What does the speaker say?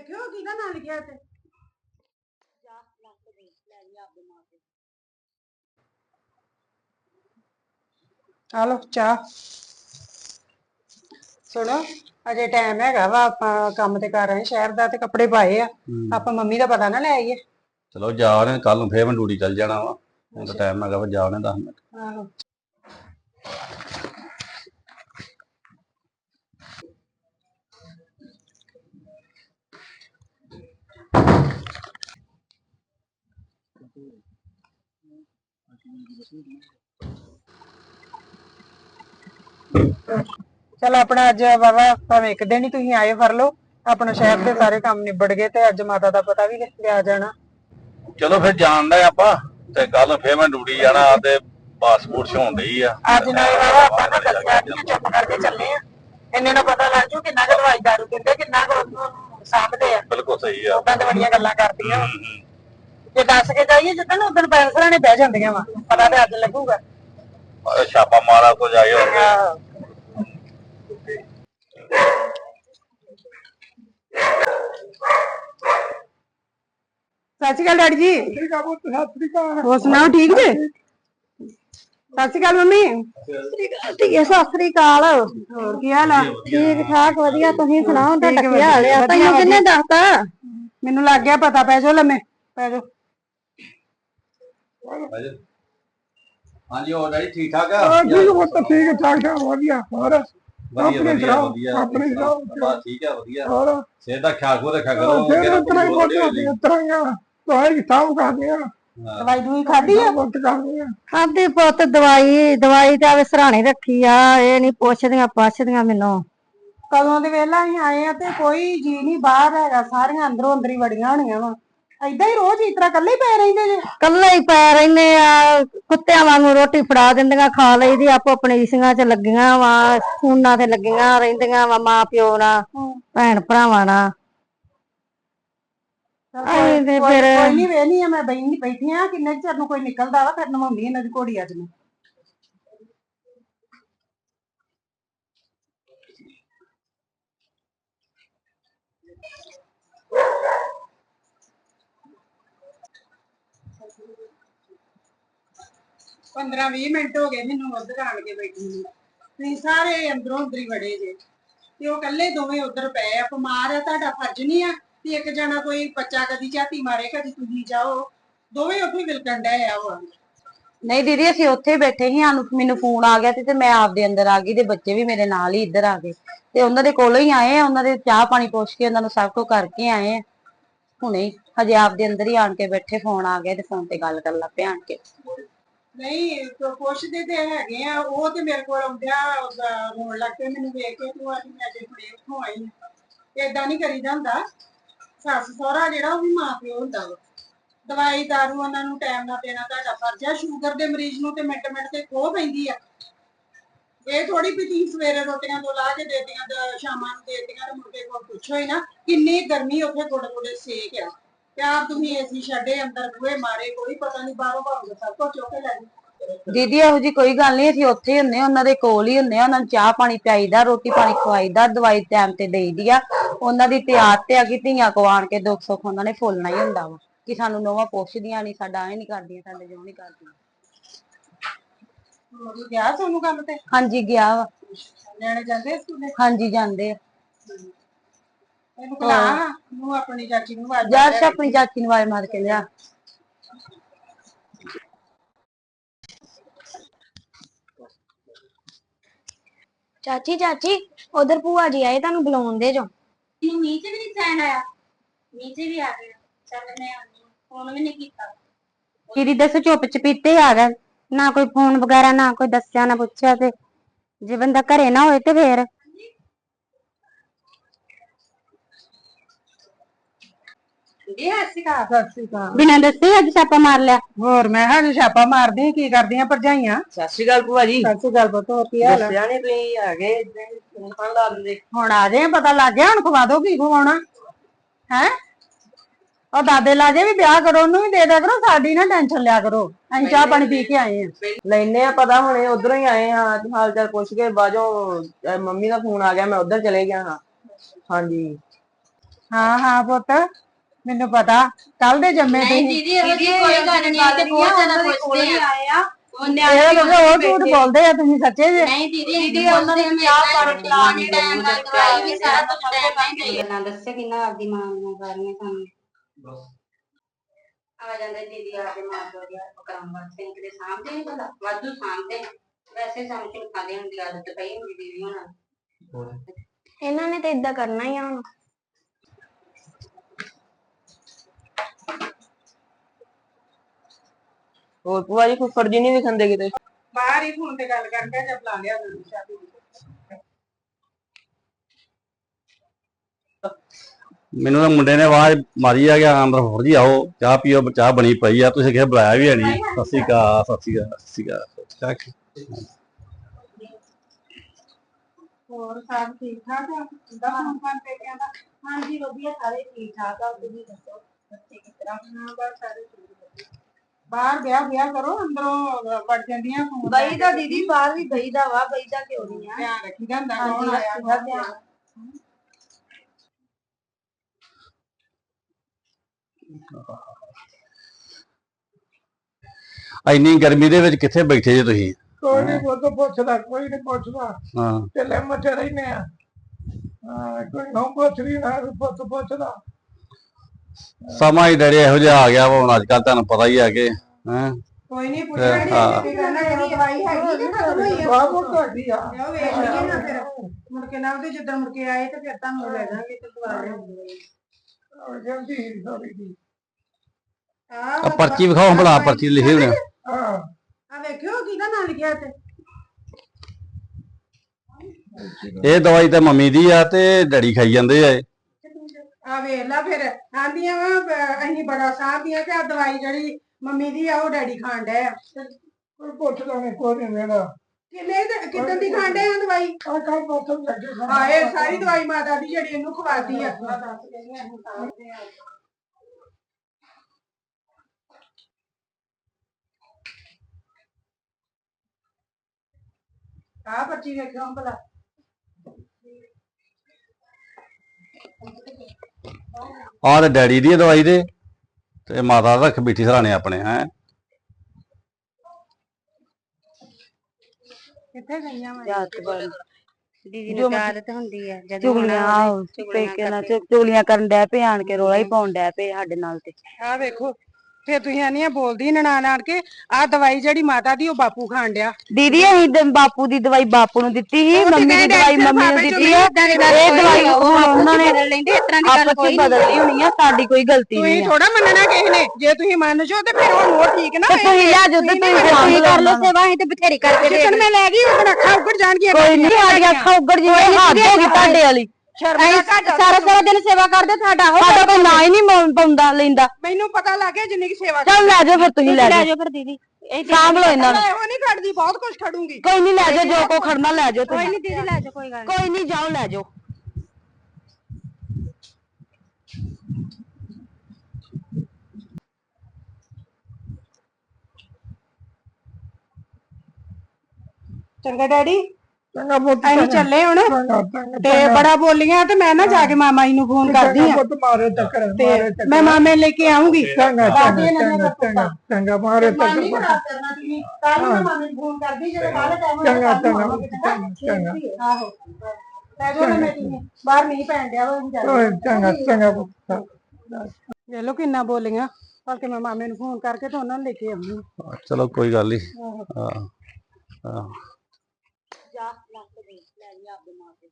ਵੇਖਿਓ ਕਿਹਦਾ ਨਾਂ ਲਿਖਿਆ ਤੇ ਆ ਲੋ ਚਾਹ। ਸੁਣੋ ਅਜੇ ਟਾਈਮ ਹੈਗਾ ਵਾ ਆਪਾਂ ਕੰਮ ਤੇ ਕਰ ਰਹੇ ਸ਼ਹਿਰ ਦਾ ਤੇ ਕੱਪੜੇ ਪਾਏ ਆ। ਆਪਾਂ ਮੰਮੀ ਦਾ ਪਤਾ ਨਾ ਲੈ ਆਈਏ। ਚਲੋ ਜਾ ਉਹਨੇ ਕੱਲ ਨੂੰ ਫੇਰ ਮੈਂ ਡਿਊਟੀ ਚੱਲ ਜਾਣਾ ਵਾ। ਹੁਣ ਤਾਂ ਟਾਈਮ ਹੈਗਾ ਵਾ ਜਾ ਉਹਨੇ 10 ਮਿੰਟ। ਆਹੋ। ਚਲ ਆਪਣਾ ਅੱਜ ਬਾਬਾ ਭਾਵੇਂ ਇੱਕ ਦਿਨ ਹੀ ਤੁਸੀਂ ਆਏ ਫਰ ਲਓ। ਆਪਣਾ ਸ਼ਹਿਰ ਦੇ ਸਾਰੇ ਕੰਮ ਨਿਬੜ ਗਏ ਤੇ ਅੱਜ ਮਾਤਾ ਦਾ ਪਤਾ ਵੀ ਲਿਆ ਜਾਣਾ। ਚਲੋ ਫਿਰ ਜਾਣਦਾ ਆਪਾਂ ਤੇ ਕੱਲ ਫੇਰ ਮੈਂ ਡਿਊਟੀ ਜਾਣਾ ਤੇ ਪਾਸਪੋਰਟ ਛੋਣ ਡਈ ਆ। ਅੱਜ ਨਾਲ ਬਾਬਾ ਆਪਾਂ ਨਾ ਚੁੱਪ ਕਰਕੇ ਚੱਲੇ ਆ ਇੰਨੇ ਨੂੰ ਪਤਾ ਲੱਗ ਜੂ ਕਿੰਨਾ ਕੁ ਦਵਾਈ ਦਾਰੂ ਦਿੰਦੇ ਕਿੰਨਾ ਕੁ ਉਹਨੂੰ ਸਾਂਭਦੇ ਆ। ਬਿਲਕੁਲ ਸਹੀ ਆ। ਉਦਾਂ ਤਾਂ ਬੜੀਆਂ ਗੱਲਾਂ ਕਰਦੀਆਂ। ਜੇ ਦੱਸ ਕੇ ਜਾਈਏ ਜਿੱਦਣ ਉਦੋਂ ਪੈਨਸਲਾਂ ਨੇ ਬਹਿ ਜਾਂਦੀਆਂ ਵਾ। ਪਤਾ ਤੇ ਅੱਜ ਲੱਗੂਗਾ। ਛਾਪਾ ਮਾਰਾ ਕੋ ਜਾਏ ਆਹੋ। ਸਤਿ ਸ਼੍ਰੀ ਅਕਾਲ ਡੈਡੀ ਜੀ। ਹੋਰ ਸੁਣਾਓ ਠੀਕ ਜੇ? ਸਤਿ ਸ਼੍ਰੀ ਅਕਾਲ ਮੰਮੀ। ਠੀਕ ਹੈ ਸਤਿ ਸ਼੍ਰੀ ਅਕਾਲ। ਹੋਰ ਕੀ ਹਾਲ ਆ? ਠੀਕ ਠਾਕ ਵਧੀਆ। ਤੁਸੀਂ ਸੁਣਾਓ ਤੁਹਾਡਾ ਕੀ ਹਾਲ ਆ? ਤੈਨੂੰ ਕਿੰਨੇ ਦੱਸਤਾ ਮੈਨੂੰ ਲੱਗ ਗਿਆ ਪਤਾ ਪੈ ਜਾਓ ਲੰਮੇ ਪੈ ਜਾਓ। ਹਾਂਜੀ ਹੋਰ ਡੈਡੀ ਠੀਕ ਠਾਕ ਆ? ਹਾਂ ਜੀ ਉਹ ਤਾਂ ਠੀਕ ਠਾਕ ਠਾਕ ਵਧੀਆ। ਹੋਰ ਵਧੀਆ ਵਧੀਆ ਆਪਣੇ। ਬਸ ਠੀਕ ਆ ਵਧੀਆ। ਹੋਰ? ਸਿਹਤ ਦਾ ਖਿਆਲ ਰੱਖਿਆ ਕਰੋ ਹੀ ਹੀ ਦਵਾਈ ਸਾਫ਼ ਕਰਦੇ ਆ। ਦਵਾਈ ਦੂਈ ਖਾਧੀ ਆ? ਬਹੁਤ ਕਰਦੇ ਆ। ਖਾਦੀ ਪੁੱਤ ਦਵਾਈ ਦਵਾਈ ਤਾਂ ਆਵੇ ਸਰਾਣੇ ਰੱਖੀ ਆ ਇਹ ਨਹੀਂ ਪੁੱਛਦੀਆਂ ਪਾਛਦੀਆਂ ਮੈਨੂੰ। ਕਦੋਂ ਦੇ ਵੇਲਾ ਅਸੀਂ ਆਏ ਆ ਤੇ ਕੋਈ ਜੀ ਨਹੀਂ ਬਾਹਰ ਹੈਗਾ ਸਾਰੀਆਂ ਅੰਦਰੋਂ ਅੰਦਰ ਹੀ ਵੜੀਆਂ ਹੋਣੀਆਂ ਵਾ। ਏਦਾਂ ਹੀ ਰੋਜ਼ ਇਸ ਤਰ੍ਹਾਂ ਇਕੱਲੇ ਹੀ ਪਏ ਰਹਿੰਦੇ ਜੇ। ਕੱਲੇ ਹੀ ਪੈ ਰਹਿੰਦੇ ਆ ਕੁੱਤਿਆਂ ਵਾਂਗੂ ਰੋਟੀ ਫੜਾ ਦਿੰਦੀਆਂ ਖਾ ਲਈਦੀ ਆਪੋ ਆਪਣੇ ਈਸੀਆਂ 'ਚ ਲੱਗੀਆਂ ਵਾ ਫੋਨਾਂ ਤੇ ਲੱਗੀਆਂ ਰਹਿੰਦੀਆਂ ਵਾ ਮਾਂ ਪਿਓ ਨਾਲ ਭੈਣ ਭਰਾਵਾਂ ਨਾਲ। ਤੇ ਕੋਈ ਫਿਰ। ਕੋਈ ਨਹੀਂ ਵੇਹਨੀ ਆ ਮੈਂ ਬੈਠੀ ਬੈਠੀ ਆ ਕਿੰਨੇ ਕੁ ਚਿਰ ਨੂੰ ਕੋਈ ਨਿਕਲਦਾ ਵਾ ਫਿਰ ਨਵਾਉਂਦੀ ਇਹਨਾਂ ਦੀ ਘੋੜੀ ਅੱਜ ਨੂੰ। ਪੰਦਰਾਂ 20 ਮਿੰਟ ਹੋ ਗਏ ਮੈਨੂੰ ਉੱਧਰ ਆਣ ਕੇ ਬੈਠੀ ਨੂੰ। ਤੁਸੀਂ ਸਾਰੇ ਅੰਦਰੋਂ ਅੰਦਰ ਵੜੇ ਜੇ। ਤੇ ਉਹ ਇਕੱਲੇ ਦੋਵੇਂ ਉੱਧਰ ਪਏ ਆ ਬਿਮਾਰ ਆ ਤੁਹਾਡਾ ਫਰਜ਼ ਨਹੀਂ ਆ ਕਿ ਇੱਕ ਜਣਾ ਕੋਈ ਬੱਚਾ ਕਦੀ ਝਾਤੀ ਮਾਰੇ ਕਦੀ ਤੁਸੀਂ ਜਾਓ। ਦੋਵੇਂ ਉੱਥੇ ਵਿਲਕਣ ਡਏ ਆ ਉਹ। ਨਹੀਂ ਦੀਦੀ ਅਸੀਂ ਉੱਥੇ ਹੀ ਬੈਠੇ ਸੀ ਸਾਨੂੰ ਮੈਨੂੰ ਫੋਨ ਆ ਗਿਆ ਸੀ ਤੇ ਮੈਂ ਆਪਦੇ ਅੰਦਰ ਆ ਗਈ ਤੇ ਬੱਚੇ ਵੀ ਮੇਰੇ ਨਾਲ ਹੀ ਇੱਧਰ ਆ ਗਏ। ਤੇ ਉਹਨਾਂ ਦੇ ਕੋਲੋਂ ਹੀ ਆਏ ਆ ਉਹਨਾਂ ਦੇ ਚਾਹ ਪਾਣੀ ਪੁੱਛ ਕੇ ਉਹਨਾਂ ਨੂੰ ਸਭ ਕੁਝ ਕਰਕੇ ਆਏ ਆ। ਹੁਣੇ ਹੀ ਹਜੇ ਆਪਦੇ ਅੰਦਰ ਹੀ ਆਣ ਕੇ ਬੈਠੇ ਫੋਨ ਆ ਗਿਆ ਤੇ ਫੋਨ ਤੇ ਗੱਲ ਕਰਨ ਲੱਗ ਪਏ ਆਣ ਕੇ। ਨਹੀਂ ਤੋ ਪੁੱਛਦੇ ਤੇ ਹੈਗੇ ਆ ਉਹ ਤੇ ਮੇਰੇ ਕੋਲ ਆਉਂਦਿਆ ਰੋਣ ਲੱਗ ਪਏ ਮੈਨੂੰ ਵੇਖ ਕੇ ਤੂੰ ਅੱਜ ਮੈਂ ਜੇ ਫੜੇ ਉੱਥੋਂ ਆਈ। ਏਦਾਂ ਨਹੀਂ ਕਰੀਦਾ ਹੁੰਦਾ। ਸੱਸ ਸਹੁਰਾ ਜਿਹੜਾ ਉਹ ਵੀ ਮਾਂ ਪਿਓ ਹੁੰਦਾ ਵਾ। ਦਵਾਈ ਦਾਰੂ ਉਹਨਾਂ ਨੂੰ ਟਾਈਮ ਨਾਲ ਦੇਣਾ ਤੁਹਾਡਾ ਫਰਜ਼ ਆ। ਸ਼ੂਗਰ ਦੇ ਮਰੀਜ਼ ਨੂੰ ਤੇ ਮਿੰਟ ਮਿੰਟ ਤੇ ਖੋ ਪੈਂਦੀ ਆ। ਇਹ ਥੋੜੀ ਵੀ ਤੁਸੀਂ ਸਵੇਰੇ ਰੋਟੀਆਂ ਤੋਂ ਲਾ ਕੇ ਦੇਤੀਆਂ ਤੇ ਸ਼ਾਮਾਂ ਨੂੰ ਦੇਤੀਆਂ ਤੇ ਮੁੜ ਕੇ ਪੁੱਛੋ ਹੀ ਨਾ ਕਿੰਨੀ ਗਰਮੀ ਉੱਥੇ ਗੋਡੇ ਗੋਡੇ ਸੇਕ ਆ। ਤੇ ਆਪ ਤੁਸੀਂ ਏਸੀ ਛੱਡੇ ਅੰਦਰ ਬੂਹੇ ਮਾਰੇ ਕੋਈ ਪਤਾ ਨਹੀਂ ਬਾਹਰੋਂ ਭਾਵੇਂ ਸਭ ਕੁਝ ਚੁੱਕ ਕੇ ਲੈ ਗਏ ਦੀਦੀ ਇਹੋ ਜੀ ਕੋਈ ਗੱਲ ਨਹੀਂ ਅਸੀਂ ਉੱਥੇ ਹੀ ਹੁੰਨੇ ਆ, ਉਹਨਾਂ ਦੇ ਕੋਲ ਹੀ ਹੁੰਨੇ ਆ ਉਹਨਾਂ ਨੂੰ ਚਾਹ ਪਾਣੀ ਪਿਆਈਦਾ ਰੋਟੀ ਪਾਣੀ ਖਵਾਈਦਾ ਦਵਾਈ ਟਾਈਮ ਤੇ ਦੇਈਦੀ ਆ। ਉਹਨਾਂ ਦੀ ਤੇ ਆਦਤ ਆ ਕਿ ਧੀਆਂ ਕੋ ਆਣ ਕੇ ਦੁੱਖ ਸੁੱਖ ਉਹਨਾਂ ਨੇ ਫੁੱਲਣਾ ਹੀ ਹੁੰਦਾ ਵਾ ਕਿ ਸਾਨੂੰ ਨੋਵਾ ਪੁੱਛਦੀਆਂ ਨਹੀਂ ਸਾਡਾ ਐ ਨਹੀਂ ਕਰਦੀਆਂ ਸਾਡੇ ਜੋ ਨਹੀਂ ਕਰਦੀਆਂ। ਗਿਆ ਤੁਹਾਨੂੰ ਕੰਮ ਤੇ? ਹਾਂਜੀ ਗਿਆ ਵਾ। ਨਿਆਣੇ ਜਾਂਦੇ ਆ ਸਕੂਲੇ? ਹਾਂਜੀ ਜਾਂਦੇ ਆ। ਇਹਨੂੰ ਨੂੰ ਆਪਣੀ ਚਾਚੀ ਨੂੰ ਆਵਾਜ਼ ਜਾ ਕੇ ਆਪਣੀ ਚਾਚੀ ਨੂੰ ਆਵਾਜ਼ ਮਾਰ ਕੇ ਲਿਆ। ਚਾਚੀ ਚਾਚੀ ਉਧਰ ਭੂਆ ਜੀ ਆਏ ਤੁਹਾਨੂੰ ਬੁਲਾਉਂਦੇ ਜੋ। ਨੂੰ ਨੀਚੇ ਵੀ ਨਹੀਂ ਸੈਂਡ ਆਇਆ ਨੀਚੇ ਵੀ ਆ ਗਿਆ। ਚੱਲ ਮੈਂ ਆਉਂਦੀ ਫੋਨ ਵੀ ਨਹੀਂ ਕੀਤਾ। ਦੀਦੀ ਦੱਸ, ਚੁੱਪ ਚਪੀਤੇ ਆ ਗਏ। ਨਾ ਕੋਈ ਫੋਨ ਵਗੈਰਾ, ਨਾ ਕੋਈ ਦੱਸਿਆ, ਨਾ ਪੁੱਛਿਆ ਤੇ। ਜੇ ਬੰਦਾ ਘਰੇ ਨਾ ਹੋਏ ਤੇ ਫੇਰ? ਇਹ ਹੱਸਿਕਾ ਸਤਿ ਸ਼੍ਰੀ ਅਕਾਲ। ਬਿਨਾਂ ਦੱਸੇ ਅੱਜ ਛਾਪਾ ਮਾਰ ਲਿਆ। ਹੋਰ ਮੈਂ ਹਾਂ ਛਾਪਾ ਮਾਰਦੀ ਆਂ, ਕੀ ਕਰਦੀਆਂ ਭਰਜਾਈਆਂ? ਸਤਿ ਸ਼੍ਰੀ ਅਕਾਲ ਭੂਆ ਜੀ। ਸਤਿ ਸ਼੍ਰੀ ਅਕਾਲ ਪੁੱਤ ਹੋਰ ਕੀ ਹਾਲ ਆ? ਦੱਸਿਆ ਨੀ ਤੁਸੀਂ ਆ ਗਏ ਫੋਨ ਫਾਨ ਲਾ ਦਿੰਦੇ। ਹੁਣ ਆ ਜਾਏ ਪਤਾ ਲੱਗ ਗਿਆ ਹੁਣ ਖਵਾ ਦੋ ਕੀ ਖਵਾਉਣਾ? ਹੈ? ਉਹ ਦਾਦੇ ਲਾਜੇ ਵੀ ਵਿਆਹ ਕਰੋ ਉਹਨੂੰ ਵੀ ਦੇ ਦਿਆ ਕਰੋ ਸਾਡੀ ਨਾ ਟੈਨਸ਼ਨ ਲਿਆ ਕਰੋ। ਅਸੀਂ ਚਾਹ ਪਾਣੀ ਪੀ ਕੇ ਆਏ ਆ ਲੈਨੇ ਆ ਪਤਾ ਹੁਣੇ ਉਧਰੋਂ ਹੀ ਆਏ ਅੱਜ ਹਾਲ ਚਾਲ ਪੁੱਛ ਕੇ ਬਾਜੋਂ ਮੰਮੀ ਦਾ ਫੋਨ ਆ ਗਿਆ ਮੈਂ ਉਧਰ ਚਲੇ ਗਿਆ ਹਾਂ। ਹਾਂਜੀ। ਹਾਂ ਹਾਂ ਪੁੱਤ। ਮੈਨੂੰ ਪਤਾ। ਕੱਲ ਦੇ ਜੰਮੇ ਨਹੀਂ ਤੁਸੀਂ। ਦੀਦੀ ਇਹੋ ਜਿਹੀ ਕੋਈ ਗੱਲ ਨਹੀਂ ਤੇ ਬਹੁਤ ਜ਼ਿਆਦਾ ਪੁੱਛਦੇ ਆ। ਇਹ ਲੋਕ ਉਹ ਝੂਠ ਬੋਲਦੇ ਆ ਤੁਸੀਂ ਸੱਚੇ ਜੇ। ਨਹੀਂ ਦੀਦੀ ਦੀਦੀ ਉਹਨਾਂ ਨੇ ਚਾਹ ਪਾਣੀ ਪਿਲਾਉਣੀ ਟਾਈਮ ਨਾਲ ਦਵਾਈ ਵੀ ਸਾਰਾ ਕੁਝ ਟਾਈਮ ਨਾਲ ਹੀ। ਗੱਲਾਂ ਦੱਸੇ ਕਿੰਨਾ ਆਪਦੀ ਮਾਂ ਨੂੰ ਸਾਰੀਆਂ ਸਾਨੂੰ ਆ ਜਾਂਦੇ ਦੀਦੀ ਆਪਦੇ ਮਾਂ ਪਿਓ ਦੀ ਕਰਾਉਣ ਵਾਸਤੇ ਨੀ ਕਿਤੇ ਸਾਂਭਦੇ ਨਹੀਂ ਭਲਾ ਵਾਧੂ ਸਾਂਭਦੇ ਨੇ। ਵੈਸੇ ਸਾਨੂੰ ਦੇਣ ਦੀ ਆਦਤ ਪਈ ਹੁੰਦੀ ਦੀਦੀ ਹੋਣਾ ਇਹਨਾਂ ਨੇ ਤਾਂ ਇਦਾਂ ਕਰਨਾ ਹੀ ਆ ਹੁਣ। ਹੋਰ ਭੂਆ ਜੀ ਫੁੱਫੜ ਜੀ ਨਹੀਂ ਵਿਖੰਦੇ ਕਿਤੇ? ਬਾਹਰ ਹੀ ਫੋਨ ਤੇ ਗੱਲ ਕਰਕੇ ਜਦ ਲਾ ਲਿਆ ਮੈਨੂੰ ਸ਼ਾਦੀ ਮੈਨੂੰ ਤਾਂ ਮੁੰਡੇ ਨੇ ਆਵਾਜ਼ ਮਾਰੀ ਆ ਗਿਆ ਅੰਦਰ ਹੋਰ ਜੀ ਆਓ ਚਾਹ ਪੀਓ ਚਾਹ ਬਣੀ ਪਈ ਆ ਤੁਸੀਂ ਕਿਹਾ ਬੁਲਾਇਆ ਵੀ ਹੈ ਨਹੀਂ। ਸਤਿ ਸ਼੍ਰੀ ਅਕਾਲ ਸਤਿ ਸ਼੍ਰੀ ਅਕਾਲ ਸਤਿ ਸ਼੍ਰੀ ਅਕਾਲ। ਚਾਹ ਹੋਰ ਸਭ ਠੀਕ ਠਾਕ ਆ? ਦਾ ਫੋਨ ਫਾਨ ਪੇਕਿਆਂ ਦਾ? ਹਾਂਜੀ ਵਧੀਆ ਸਾਰੇ ਠੀਕ ਠਾਕ ਆ। ਤੁਸੀਂ ਦੱਸੋ ਬੱਚੇ ਕਿਸ ਤਰ੍ਹਾਂ? ਹਾਂ ਬਸ ਸਾਰੇ ਠੀਕ। ਬਾਹਰ ਵਿਆਹ ਵਿਆਹ ਕਰੋ ਅੰਦਰੋਂ ਵੜ ਜਾਂਦੀਆਂ ਫੋਨ ਬਈ ਦਾ ਦੀਦੀ ਬਾਹਰ ਵੀ ਬਈ ਦਾ ਵਾ ਬਈ ਦਾ ਕਿਉਂ ਨਹੀਂ ਆ? ਧਿਆਨ ਰੱਖੀਦਾ ਹੁੰਦਾ ਹਾਂਜੀ, ਕੌਣ ਆਇਆ ਰੱਖੀਦਾ ਕੌਣ ਗਿਆ। ਇੰਨੀ ਗਰਮੀ ਦੇ ਵਿੱਚ ਕਿੱਥੇ ਬੈਠੇ ਜੇ ਤੁਸੀਂ? ਕੋਈ ਨਹੀਂ ਪੁੱਤ ਪੁੱਛਦਾ ਕੋਈ ਨਹੀਂ ਪੁੱਛਦਾ। ਹਾਂ। ਚੱਲੇ ਮੱਠੇ ਰਹਿੰਦੇ ਆ। ਹਾਂ ਕੋਈ ਨਾ ਪੁੱਛਦੀ ਨਾ ਪੁੱਤ ਪੁੱਛਦਾ। ਸਮਾਂ ਹੀ ਡਰੇ ਇਹੋ ਜਿਹਾ ਆ ਗਿਆ ਵਾ ਹੁਣ ਅੱਜ ਕੱਲ ਤੁਹਾਨੂੰ ਪਤਾ ਹੀ ਹੈ ਕਿ ਹੈਂ? ਕੋਈ ਨਹੀਂ ਪੁੱਛਣਾ ਨਹੀਂ ਹਾਂ। ਕੀ ਕਰਨਾ ਜਦੋਂ ਦਵਾਈ ਹੈਗੀ ਤੇ ਖਤਮ ਹੋਈ ਆ। ਬਾਬੂ ਤੁਹਾਡੀ ਆ। ਉਹ ਵੇਖ ਲਈਏ ਨਾ ਫਿਰ। ਮੁੜ ਕੇ ਨਾ ਉਹਦੇ ਜਦੋਂ ਮੁੜ ਕੇ ਆਏ ਤੇ ਫਿਰ ਤੁਹਾਨੂੰ ਲੈ ਜਾਾਂਗੇ ਤੇ ਦਵਾ ਲਿਆਉਂਗੇ ਜਲਦੀ ਸੌਰੀ ਦੀ। ਆ ਪਰਚੀ ਵਿਖਾਓ ਭਲਾ ਪਰਚੀ ਲਿਖੀ ਹੋਣੀ ਆ। ਹਾਂ। ਆ ਵੇਖਿਓ ਕਿਹਦਾ ਨਾਂ ਲਿਖਿਆ ਤੇ ਇਹ ਦਵਾਈ ਤਾਂ ਮੰਮੀ ਦੀ ਆ ਤੇ ਡੈਡੀ ਖਾਈ ਜਾਂਦੇ ਆ ਇਹ। ਆ ਵੇਖ ਲਾ ਫਿਰ ਆਂਦੀਆਂ ਵਾ ਅਸੀਂ ਬੜਾ ਸਾਹਦੀਆਂ ਤੇ ਆ ਦਵਾਈ ਜਿਹੜੀ ਮੰਮੀ ਦੀ ਆ ਉਹ ਡੈਡੀ ਖਾਣ ਡਿਆ ਆ। ਕੋਈ ਪੁੱਛਦਾ ਨਹੀਂ ਕੋਈ ਨਹੀਂ ਮੇਰਾ ਕਿੰਨੇ ਦੇ- ਕਿੱਦਾਂ ਦੀ ਖਾਣ ਡਿਆ ਆ ਦਵਾਈ? ਆ ਕੱਲ ਪੁੱਛ ਲੱਗੇ ਸਨ। ਹਾਏ ਸਾਰੀ ਦਵਾਈ ਮਾਤਾ ਦੀ ਜਿਹੜੀ ਇਹਨੂੰ ਖਵਾਤੀ ਆ। ਆ ਬੱਚੀ ਵੇਖਿਓ ਭਲਾ। ਆਹ ਤੇ ਡੈਡੀ ਦੀ ਆ ਦਵਾਈ ਦੇ ਤੇ ਮਾਤਾ ਰੱਖ ਬੈਠੀ ਸਰਾਣੇ ਆਪਣੇ ਹੈ। ਕਿੱਥੇ ਗਈਆਂ ਵਾ? ਜਾਤ ਬਣ ਦੀਦੀ ਨੂੰ ਤਾਂ ਆਦਤ ਹੁੰਦੀ ਹੈ ਜਦੋਂ ਚੁਗਲੀਆਂ ਆਹੋ ਪੇਕੇ ਨਾਲ ਚੁ- ਚੁਗਲੀਆਂ ਕਰਨ ਡੈ ਪਏ ਆਣ ਕੇ ਰੋਲਾ ਹੀ ਪਾਉਣ ਡੈ ਪਏ ਸਾਡੇ ਨਾਲ ਤੇ। ਆ ਵੇਖੋ ਫੇਰ ਤੁਸੀਂ ਆਨੀਆਂ ਬੋਲਦੀ ਨਨਾਣ ਆਣ ਕੇ ਆ ਦਵਾਈ ਜਿਹੜੀ ਮਾਤਾ ਦੀ ਉਹ ਬਾਪੂ ਖਾਣ ਡਿਆ। ਦੀਦੀ ਅਸੀਂ ਤੇ ਬਾਪੂ ਦੀ ਦਵਾਈ ਬਾਪੂ ਨੂੰ ਦਿੱਤੀ ਸੀ ਮੰਮੀ ਦੀ ਦਵਾਈ ਮੰਮੀ ਨੂੰ ਦਿੱਤੀ ਆ। ਇਹ ਦਵਾਈ ਹੁਣ ਉਹਨਾਂ ਨੇ ਲੈਂਦੇ ਇਸ ਤਰ੍ਹਾਂ ਦੀ ਗੱਲ ਕੋਈ ਬਦਲਣੀ ਹੋਣੀ ਆ ਸਾਡੀ ਕੋਈ ਗਲਤੀ ਤੁਸੀਂ ਨਹੀਂ ਆ। ਥੋੜਾ ਮੰਨਣਾ ਕਿਸੇ ਨੇ ਜੇ ਤੁਸੀਂ ਮੰਨ ਜਾਓ ਤੇ ਫਿਰ ਹੁਣ ਉਹ ਠੀਕ ਨਾ ਤੁਸੀਂ ਲੈ ਜਾਓ ਤੇ ਤੁਸੀਂ ਲਓ ਕਰ ਲੋ ਸੇਵਾ ਅਸੀਂ ਤੇ ਬਥੇਰੀ ਕਰਕੇ ਦੇ ਜਿੱਦਣ ਮੈਂ ਲੈ ਗਈ ਉਦੋਂ ਅੱਖਾਂ ਉੱਗੜ ਜਾਣਗੀਆਂ ਕੋਈ ਨਹੀਂ ਸਾਡੀਆਂ ਅੱਖਾਂ ਉੱਗੜ ਜਿਵੇਂ ਹੱਦ ਹੋ ਗਈ ਤੁਹਾਡੇ ਵਾਲੀ। ਅਸੀਂ ਸਾਰਾ ਸਾਰਾ ਦਿਨ ਸੇਵਾ ਕਰਦੇ ਤੁਹਾਡਾ ਹੋ ਸਾਡਾ ਕੋਈ ਨਾ ਹੀ ਨਹੀਂ ਪਾਉਂਦਾ ਲੈਂਦਾ। ਮੈਨੂੰ ਪਤਾ ਲੱਗ ਗਿਆ ਜਿੰਨੀ ਕੀ ਸੇਵਾ ਚੱਲ ਲੈ ਜਾਓ ਫਿਰ ਤੁਸੀਂ ਲੈ ਜਾਓ। ਜਾਓ ਫਿਰ ਦੀਦੀ। ਸਾਂਭ ਲਓ ਇਹਨਾਂ ਨੂੰ। ਇਹੋ ਨਹੀਂ ਖੜਦੀ ਬਹੁਤ ਕੁਝ ਖੜੂੰਗੀ। ਕੋਈ ਨਹੀਂ ਲੈ ਜਾਓ ਜੋ ਕੋ ਖੜਨਾ ਲੈ ਜਾਓ ਕੋਈ ਨਹੀਂ ਦੀਦੀ ਲੈ ਜਾਓ ਕੋਈ ਗੱਲ ਕੋਈ ਨਹੀਂ ਜਾਓ ਲੈ ਜਾਓ। ਚੰਗਾ ਡੈਡੀ। ਚੰਗਾ ਪੁੱਤ ਅਸੀਂ ਚੱਲੇ ਹੁਣ ਤੇ ਬੜਾ ਬੋਲੀਆਂ ਤੇ ਮੈਂ ਨਾ ਜਾ ਕੇ ਮਾਮਾ ਜੀ ਨੂੰ ਫੋਨ ਕਰਦੀ ਆ ਪੁੱਤ ਮਾਰੇ ਟੱਕਰ ਮਾਰੇ ਤੇ ਮੈਂ ਮਾਮੇ ਲੈ ਕੇ ਆਉਂਗੀ ਚੰਗਾ ਚੰਗਾ ਚੰਗਾ ਚੰਗਾ ਮਾਰੇ ਟੱਕਰ ਕੱਲ ਮੈਂ ਮਾਮੇ ਨੂੰ ਫੋਨ ਕਰਦੀ ਜਦੋਂ ਕੱਲ ਟਾਈਮ ਚੰਗਾ ਚੰਗਾ ਚੰਗਾ ਆਹੋ। ਲੈ ਜਾਓ ਨਾ ਮੈਂ ਬਾਹਰ ਨਹੀਂ ਪੈਣ ਡਿਆ ਉਹ ਚੰਗਾ ਚੰਗਾ ਪੁੱਤ ਲਓ ਕਿੰਨਾ ਬੋਲੀਆਂ। ਬਲਕਿ ਮੈਂ ਮਾਮੇ ਨੂੰ ਫੋਨ ਕਰਕੇ ਤੇ ਉਹਨਾਂ ਨੂੰ ਲੈ ਕੇ ਆਉਂਗੀ ਚਲੋ ਕੋਈ ਗੱਲ ਨਹੀਂ ਹਾਂ ਹਾਂ। ਲੈ ਲਈ ਆਪਦੇ ਮਾਂ ਤੇ